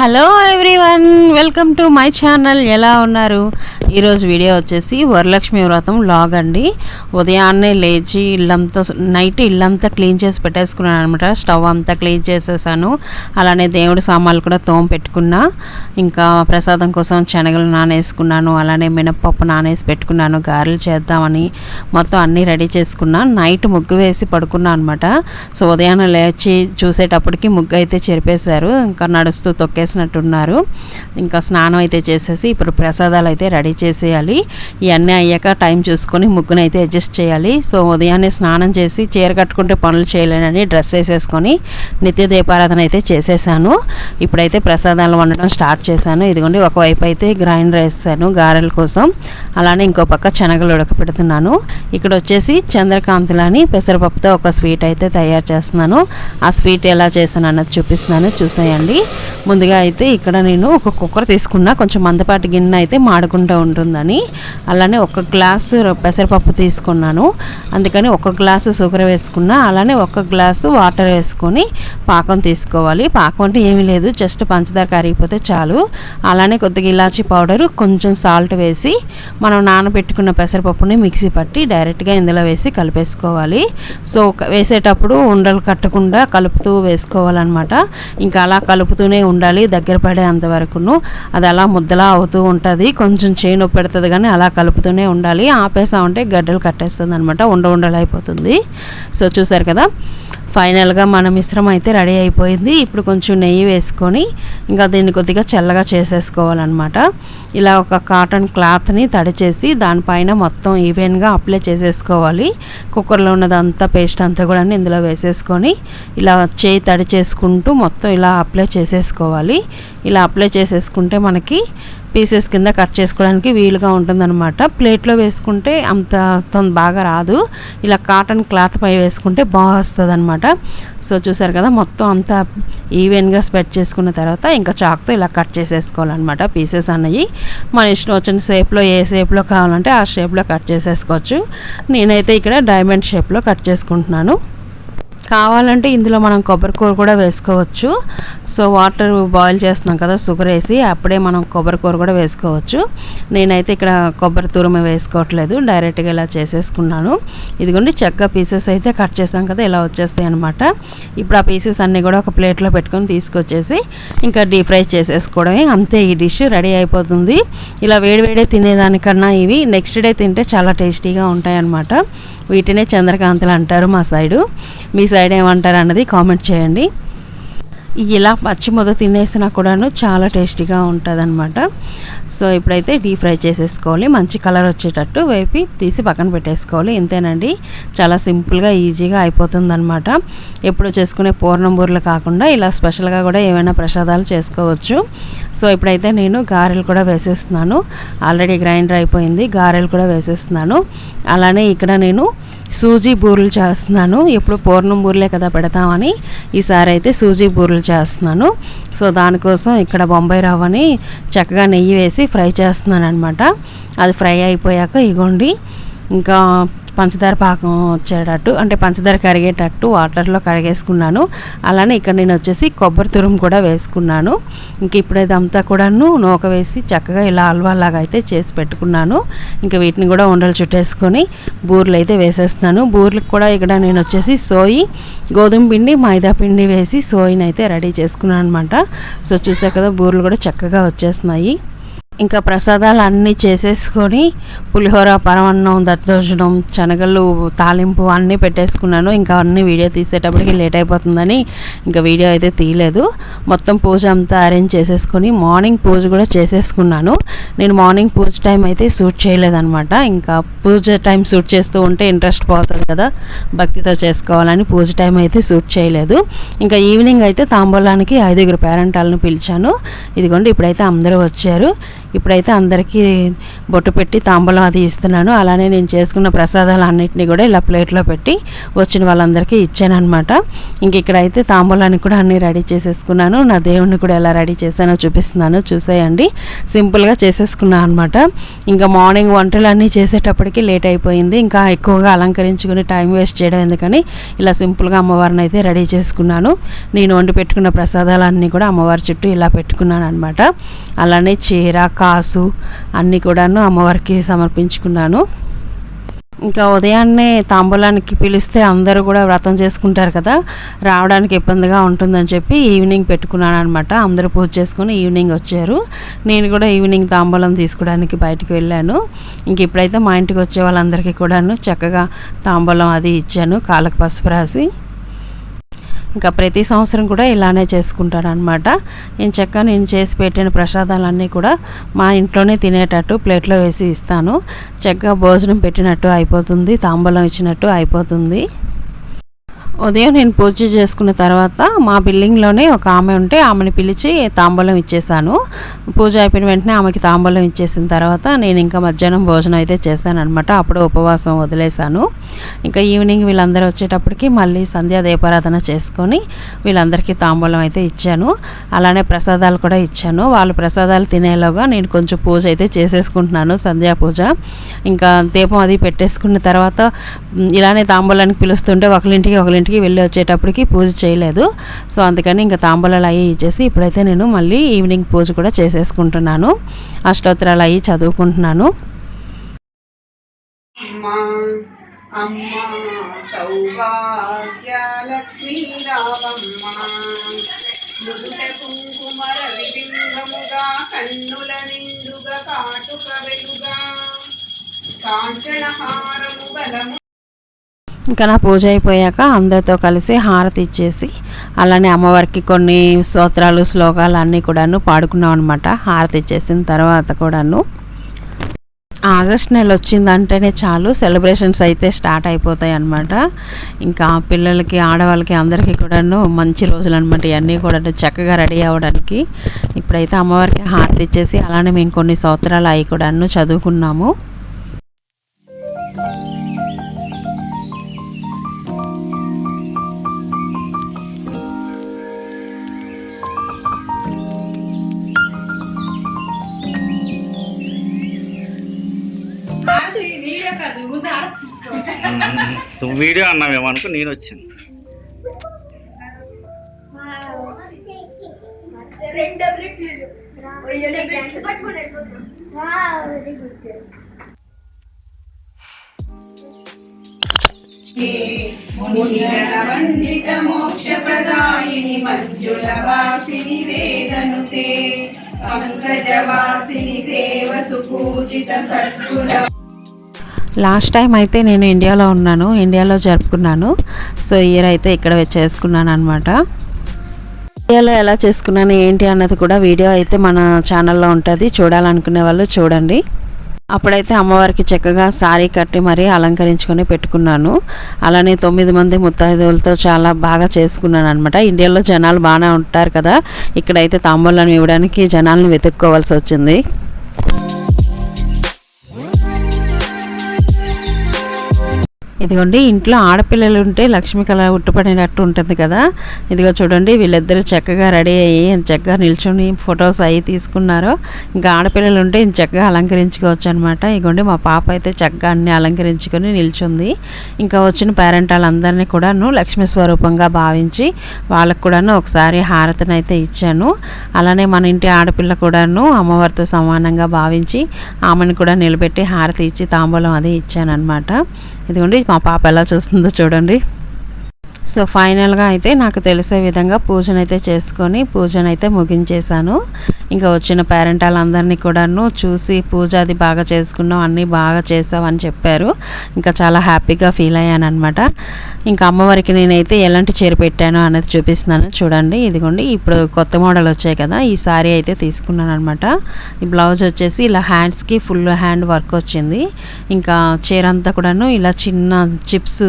Hello everyone welcome to my channel ఎలా ఉన్నారు? ఈరోజు వీడియో వచ్చేసి వరలక్ష్మి వ్రతం లాగ్ అండి. ఉదయాన్నే లేచి ఇల్లంతా నైట్ ఇల్లంతా క్లీన్ చేసి పెట్టేసుకున్నాను అనమాట స్టవ్ అంతా క్లీన్ చేసేసాను. అలానే దేవుడి సామాన్లు కూడా తోమ పెట్టుకున్నా. ఇంకా ప్రసాదం కోసం శనగలు నానేసుకున్నాను. అలానే మినప్పప్పు నానేసి పెట్టుకున్నాను. గారెలు చేద్దామని మొత్తం అన్నీ రెడీ చేసుకున్నా. నైట్ ముగ్గు వేసి పడుకున్నా అనమాట సో ఉదయాన్నే లేచి చూసేటప్పటికి ముగ్గు అయితే చెరిపేశారు. ఇంకా నడుస్తూ తొక్కే తొక్కేసినట్టున్నారు. ఇంకా స్నానం అయితే చేసేసి ఇప్పుడు ప్రసాదాలు అయితే రెడీ చేసేయాలి. ఇవన్నీ అయ్యాక టైం చూసుకొని ముగ్గును అయితే అడ్జస్ట్ చేయాలి. సో ఉదయాన్నే స్నానం చేసి చీర కట్టుకుంటే పనులు చేయలేనని డ్రెస్ వేసేసుకొని నిత్య దీపారాధన అయితే చేసేసాను. ఇప్పుడైతే ప్రసాదాలు వండడం స్టార్ట్ చేశాను. ఇదిగోండి ఒకవైపు అయితే గ్రైండర్ వేసాను గారెల కోసం. అలానే ఇంకో పక్క శనగలు ఉడకపెడుతున్నాను. ఇక్కడ వచ్చేసి చంద్రకాంతులని పెసరపప్పుతో ఒక స్వీట్ అయితే తయారు చేస్తున్నాను. ఆ స్వీట్ ఎలా చేశాను అన్నది చూపిస్తున్నాను. చూసేయండి. ముందుగా అయితే ఇక్కడ నేను ఒక కుక్కర్ తీసుకున్నా. కొంచెం మందపాటి గిన్నె అయితే మాడకుండా ఉంటుందని. అలానే ఒక గ్లాసు పెసరపప్పు తీసుకున్నాను. అందుకని ఒక గ్లాసు షుగర్ వేసుకున్నా అలానే ఒక గ్లాసు వాటర్ వేసుకొని పాకం తీసుకోవాలి. పాకం అంటే ఏమీ లేదు జస్ట్ పంచదార కరిగిపోతే చాలు. అలానే కొద్దిగా ఇలాచీ పౌడర్ కొంచెం సాల్ట్ వేసి మనం నానబెట్టుకున్న పెసరపప్పుని మిక్సీ పట్టి డైరెక్ట్గా ఇందులో వేసి కలిపేసుకోవాలి. సో వేసేటప్పుడు ఉండలు కట్టకుండా కలుపుతూ వేసుకోవాలన్నమాట. ఇంకా అలా కలుపుతూనే ఉండాలి. దగ్గర పడేంత వరకును అది అలా ముద్దలా అవుతూ ఉంటుంది. కొంచెం చేయి నొప్పి పెడుతుంది కానీ అలా కలుపుతూనే ఉండాలి. ఆపేసామంటే గడ్డలు కట్టేస్తుంది అనమాట ఉండ ఉండలు అయిపోతుంది. సో చూసారు కదా ఫైనల్గా మన మిశ్రమం అయితే రెడీ అయిపోయింది. ఇప్పుడు కొంచెం నెయ్యి వేసుకొని ఇంకా దీన్ని కొద్దిగా చల్లగా చేసేసుకోవాలన్నమాట. ఇలా ఒక కాటన్ క్లాత్ని తడిచేసి దానిపైన మొత్తం ఈవెన్గా అప్లై చేసేసుకోవాలి. కుక్కర్లో ఉన్నదంతా పేస్ట్ అంతా కూడా ఇందులో వేసేసుకొని ఇలా చేయి తడి చేసుకుంటూ మొత్తం ఇలా అప్లై చేసేసుకోవాలి. ఇలా అప్లై చేసేసుకుంటే మనకి పీసెస్ కింద కట్ చేసుకోవడానికి వీలుగా ఉంటుందన్నమాట. ప్లేట్లో వేసుకుంటే అంత తొం- బాగా రాదు. ఇలా కాటన్ క్లాత్ పై వేసుకుంటే బాగా వస్తుంది అనమాట సో చూసారు కదా మొత్తం అంతా ఈవెన్గా స్ప్రెడ్ చేసుకున్న తర్వాత ఇంకా చాక్తో ఇలా కట్ చేసేసుకోవాలన్నమాట పీసెస్ అన్నవి మన ఇష్టం వచ్చిన షేప్లో ఏ షేప్లో కావాలంటే ఆ షేప్లో కట్ చేసేసుకోవచ్చు. నేనైతే ఇక్కడ డైమండ్ షేప్లో కట్ చేసుకుంటున్నాను. కావాలంటే ఇందులో మనం కొబ్బరి కూర కూడా వేసుకోవచ్చు. సో వాటర్ బాయిల్ చేస్తున్నాం కదా షుగర్ వేసి అప్పుడే మనం కొబ్బరి కూర కూడా వేసుకోవచ్చు. నేనైతే ఇక్కడ కొబ్బరి తురుము వేసుకోవట్లేదు డైరెక్ట్గా ఇలా చేసేసుకున్నాను. ఇదిగోండి చెక్క పీసెస్ అయితే కట్ చేసాం కదా ఇలా వచ్చేస్తాయి అనమాట ఇప్పుడు ఆ పీసెస్ అన్నీ కూడా ఒక ప్లేట్లో పెట్టుకొని తీసుకొచ్చేసి ఇంకా డీప్ ఫ్రై చేసేసుకోవడమే. అంతే ఈ డిష్ రెడీ అయిపోతుంది. ఇలా వేడివేడే తినేదానికన్నా ఇవి నెక్స్ట్ డే తింటే చాలా టేస్టీగా ఉంటాయన్నమాట. వీటినే చంద్రకాంతలు అంటారు మా సైడు. మీ సైడ్ ఏమంటారు అన్నది కామెంట్ చేయండి. ఇలా పచ్చి ముద్ద తినేసినా కూడాను చాలా టేస్టీగా ఉంటుంది సో ఇప్పుడైతే డీప్ ఫ్రై చేసేసుకోవాలి. మంచి కలర్ వచ్చేటట్టు వేపి తీసి పక్కన పెట్టేసుకోవాలి. ఇంతేనండి. చాలా సింపుల్గా ఈజీగా అయిపోతుంది ఎప్పుడు చేసుకునే పూర్ణం బూరెలు కాకుండా ఇలా స్పెషల్గా కూడా ఏమైనా ప్రసాదాలు చేసుకోవచ్చు. సో ఇప్పుడైతే నేను గారెలు కూడా వేసేస్తున్నాను. ఆల్రెడీ గ్రైండర్ అయిపోయింది. గారెలు కూడా వేసేస్తున్నాను. అలానే ఇక్కడ నేను సూజీ బూరెలు చేస్తున్నాను. ఎప్పుడు పూర్ణం బూరెలే కదా పెడతామని ఈసారి అయితే సూజీ బూరెలు చేస్తున్నాను. సో దానికోసం ఇక్కడ బొంబాయి రవ్వని చక్కగా నెయ్యి వేసి ఫ్రై చేస్తున్నాను అనమాట అది ఫ్రై అయిపోయాక ఇగోండి. ఇంకా పంచదార పాకం వచ్చేటట్టు అంటే పంచదార కరిగేటట్టు వాటర్లో కరిగేసుకున్నాను. అలానే ఇక్కడ నేను వచ్చేసి కొబ్బరి తురుము కూడా వేసుకున్నాను. ఇంక ఇప్పుడు ఇదంతా కూడాను నూక వేసి చక్కగా ఇలా హల్వాలాగా అయితే చేసి పెట్టుకున్నాను. ఇంకా వీటిని కూడా ఉండలు చుట్టేసుకొని బూరెలు అయితే వేసేస్తున్నాను. బూర్లకు కూడా ఇక్కడ నేను వచ్చేసి సోయి గోధుమ పిండి మైదా పిండి వేసి సోయిని అయితే రెడీ చేసుకున్నాను అనమాట సో చూసా కదా బూరెలు కూడా చక్కగా వచ్చేస్తున్నాయి. ఇంకా ప్రసాదాలు అన్నీ చేసేసుకొని పులిహోర పరమన్నం దద్దోజనం శనగలు తాలింపు అన్నీ పెట్టేసుకున్నాను. ఇంకా అన్నీ వీడియో తీసేటప్పటికి లేట్ అయిపోతుందని ఇంకా వీడియో అయితే తీయలేదు. మొత్తం పూజ అంతా అరేంజ్ చేసేసుకొని మార్నింగ్ పూజ కూడా చేసేసుకున్నాను. నేను మార్నింగ్ పూజ టైం అయితే సూట్ చేయలేదన్నమాట. ఇంకా పూజ టైం షూట్ చేస్తూ ఉంటే ఇంట్రెస్ట్ పోతుంది కదా. భక్తితో చేసుకోవాలని పూజ టైం అయితే సూట్ చేయలేదు. ఇంకా ఈవినింగ్ అయితే తాంబూలానికి ఐదుగురు పేరెంటాలను పిలిచాను. ఇదిగోండి ఇప్పుడైతే అందరూ వచ్చారు. ఇప్పుడైతే అందరికీ బొట్టు పెట్టి తాంబూలం అది ఇస్తున్నాను. అలానే నేను చేసుకున్న ప్రసాదాలు అన్నింటినీ కూడా ఇలా ప్లేట్లో పెట్టి వచ్చిన వాళ్ళందరికీ ఇచ్చాను అనమాట ఇంక ఇక్కడైతే తాంబూలాన్ని కూడా అన్నీ రెడీ చేసేసుకున్నాను. నా దేవుణ్ణి కూడా ఎలా రెడీ చేశానో చూపిస్తున్నాను. చూసేయండి. సింపుల్గా చేసేసుకున్నాను అనమాట ఇంకా మార్నింగ్ వంటలు అన్నీ చేసేటప్పటికి లేట్ అయిపోయింది. ఇంకా ఎక్కువగా అలంకరించుకుని టైం వేస్ట్ చేయడం ఎందుకని ఇలా సింపుల్గా అమ్మవారిని అయితే రెడీ చేసుకున్నాను. నేను వండి పెట్టుకున్న ప్రసాదాలన్నీ కూడా అమ్మవారి చుట్టూ ఇలా పెట్టుకున్నాను అనమాట అలానే చీర కాసు అన్నీ కూడాను అమ్మవారికి సమర్పించుకున్నాను. ఇంకా ఉదయాన్నే తాంబూలానికి పిలిస్తే అందరూ కూడా వ్రతం చేసుకుంటారు కదా రావడానికి ఇబ్బందిగా ఉంటుందని చెప్పి ఈవినింగ్ పెట్టుకున్నాను అనమాట అందరూ పూజ చేసుకుని ఈవినింగ్ వచ్చారు. నేను కూడా ఈవినింగ్ తాంబూలం తీసుకోవడానికి బయటకు వెళ్ళాను. ఇంక ఇప్పుడైతే మా ఇంటికి వచ్చే వాళ్ళందరికీ కూడాను చక్కగా తాంబూలం అది ఇచ్చాను కాళ్ళకు పసుపు రాసి. ఇంకా ప్రతి సంవత్సరం కూడా ఇలానే చేసుకుంటాను అనమాట నేను చక్కగా నేను చేసి పెట్టిన ప్రసాదాలన్నీ కూడా మా ఇంట్లోనే తినేటట్టు ప్లేట్లో వేసి ఇస్తాను. చక్కగా భోజనం పెట్టినట్టు అయిపోతుంది తాంబూలం ఇచ్చినట్టు అయిపోతుంది. ఉదయం నేను పూజ చేసుకున్న తర్వాత మా బిల్డింగ్లోనే ఒక ఆమె ఉంటే ఆమెను పిలిచి తాంబూలం ఇచ్చేసాను పూజ అయిపోయిన వెంటనే ఆమెకి తాంబూలం ఇచ్చేసిన తర్వాత నేను ఇంకా మధ్యాహ్నం భోజనం అయితే చేశాను అనమాట అప్పుడు ఉపవాసం వదిలేశాను. ఇంకా ఈవినింగ్ వీళ్ళందరూ వచ్చేటప్పటికి మళ్ళీ సంధ్యా దీపారాధన చేసుకొని వీళ్ళందరికీ తాంబూలం అయితే ఇచ్చాను. అలానే ప్రసాదాలు కూడా ఇచ్చాను. వాళ్ళు ప్రసాదాలు తినేలోగా నేను కొంచెం పూజ అయితే చేసేసుకుంటున్నాను సంధ్యా పూజ. ఇంకా దీపం అది పెట్టేసుకున్న తర్వాత ఇలానే తాంబూలానికి పిలుస్తుంటే ఒకరింటికి ఒకరింటికి వెళ్ళి వచ్చేటప్పటికి పూజ చేయలేదు. సో అందుకని ఇంకా తాంబూలాలు అవి ఇచ్చేసి ఇప్పుడైతే నేను మళ్ళీ ఈవినింగ్ పూజ కూడా చేసేసుకుంటున్నాను. అష్టోత్తరాలు అవి చదువుకుంటున్నాను. అమ్మా అమ్మా కుంకుమర విబింబముగా కన్నుల నిండుగా కాటుక వెలుగా ఇంకా నా పూజ అయిపోయాక అందరితో కలిసి హారతి ఇచ్చేసి అలానే అమ్మవారికి కొన్ని స్తోత్రాలు శ్లోకాలు అన్నీ కూడాను పాడుకున్నాం అనమాట హారతి ఇచ్చేసిన తర్వాత కూడాను. ఆగస్ట్ నెల వచ్చిందంటేనే చాలు సెలబ్రేషన్స్ అయితే స్టార్ట్ అయిపోతాయి అనమాట ఇంకా పిల్లలకి ఆడవాళ్ళకి అందరికీ కూడాను మంచి రోజులు అనమాట ఇవన్నీ కూడా చక్కగా రెడీ అవ్వడానికి. ఇప్పుడైతే అమ్మవారికి హారతి ఇచ్చేసి అలానే మేము కొన్ని సంవత్సరాలు అవి కూడాను చదువుకున్నాము. నువ్వు వీడియో అన్నావేమో అనుకో నేను వచ్చాను వందిత మోక్ష ప్రదాయిని మంజుల వాసిని వేదనుతే పంకజవాసిని దేవ సుపూజిత సద్గుణ లాస్ట్ టైం అయితే నేను ఇండియాలో ఉన్నాను. ఇండియాలో జరుపుకున్నాను. సో ఇయర్ అయితే ఇక్కడ చేసుకున్నాను అనమాట ఇండియాలో ఎలా చేసుకున్నాను ఏంటి అన్నది కూడా వీడియో అయితే మన ఛానల్లో ఉంటుంది. చూడాలనుకునే వాళ్ళు చూడండి. అప్పుడైతే అమ్మవారికి చక్కగా సారీ కట్టి మరీ అలంకరించుకొని పెట్టుకున్నాను. అలానే తొమ్మిది మంది ముత్తాదులతో చాలా బాగా చేసుకున్నాను అనమాట ఇండియాలో జనాలు బాగానే ఉంటారు కదా. ఇక్కడైతే తాంబూలను ఇవ్వడానికి జనాలను వెతుక్కోవాల్సి వచ్చింది. ఇదిగోండి ఇంట్లో ఆడపిల్లలు ఉంటే లక్ష్మి కళ ఉట్టుపడినట్టు ఉంటుంది కదా. ఇదిగో చూడండి వీళ్ళిద్దరూ చక్కగా రెడీ అయ్యి చక్కగా నిల్చొని ఫొటోస్ అవి తీసుకున్నారు. ఇంకా ఆడపిల్లలు ఉంటే ఇంత చక్కగా అలంకరించుకోవచ్చు అనమాట ఇదిగోండి మా పాప అయితే చక్కగా అన్ని అలంకరించుకొని నిల్చుంది. ఇంకా వచ్చిన పేరెంట్ వాళ్ళందరినీ కూడాను లక్ష్మీ స్వరూపంగా భావించి వాళ్ళకు కూడాను ఒకసారి హారతిని అయితే ఇచ్చాను. అలానే మన ఇంటి ఆడపిల్ల కూడాను అమ్మవారితో సమానంగా భావించి ఆమెను కూడా నిలబెట్టి హారతి ఇచ్చి తాంబూలం అది ఇచ్చాను అనమాట ఇదిగోండి మా పాప ఎలా చూస్తుందో చూడండి. సో ఫైనల్గా అయితే నాకు తెలిసే విధంగా పూజనైతే చేసుకొని పూజనైతే ముగించేశాను. ఇంకా వచ్చిన పేరెంట్ వాళ్ళందరినీ కూడాను చూసి పూజ అది బాగా చేసుకున్నాం అన్నీ బాగా చేసావు అని చెప్పారు. ఇంకా చాలా హ్యాపీగా ఫీల్ అయ్యాను అనమాట ఇంకా అమ్మవారికి నేనైతే ఎలాంటి చీర పెట్టాను అనేది చూపిస్తున్నాను. చూడండి ఇదిగోండి ఇప్పుడు కొత్త మోడల్ వచ్చాయి కదా ఈ సారీ అయితే తీసుకున్నాను అనమాట ఈ బ్లౌజ్ వచ్చేసి ఇలా హ్యాండ్స్కి ఫుల్ హ్యాండ్ వర్క్ వచ్చింది. ఇంకా చీర అంతా కూడాను ఇలా చిన్న చిప్స్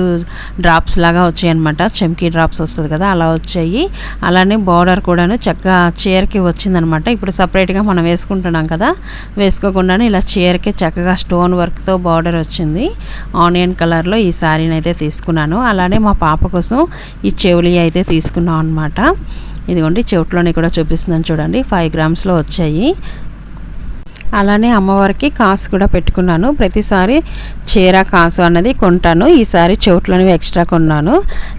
డ్రాప్స్ లాగా వచ్చాయి అనమాట చెమ్కీ డ్రాప్స్ వస్తుంది కదా అలా వచ్చాయి. అలానే బార్డర్ కూడాను చక్కగా చీరకి వచ్చిందనమాట ఇప్పుడు సపరేట్గా మనం వేసుకుంటున్నాం కదా వేసుకోకుండానే ఇలా చీరకి చక్కగా స్టోన్ వర్క్తో బార్డర్ వచ్చింది. ఆనియన్ కలర్లో ఈ శారీని అయితే తీసుకున్నాను. అలానే మా పాప కోసం ఈ చెవులి అయితే తీసుకున్నాం అనమాట ఇదిగోండి చెవిట్లోని కూడా చూపిస్తున్నాను చూడండి. ఫైవ్ గ్రామ్స్లో వచ్చాయి. అలానే అమ్మవారికి కాసు కూడా పెట్టుకున్నాను. ప్రతిసారి చీర కాసు అన్నది కొంటాను. ఈసారి చోట్లోనివి ఎక్స్ట్రా కొన్నాను.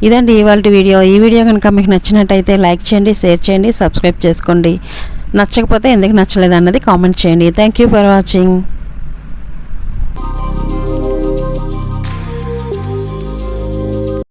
ఇదండి ఇవాళ వీడియో. ఈ వీడియో కనుక మీకు నచ్చినట్టయితే లైక్ చేయండి షేర్ చేయండి సబ్స్క్రైబ్ చేసుకోండి. నచ్చకపోతే ఎందుకు నచ్చలేదు అన్నది కామెంట్ చేయండి. Thank you for watching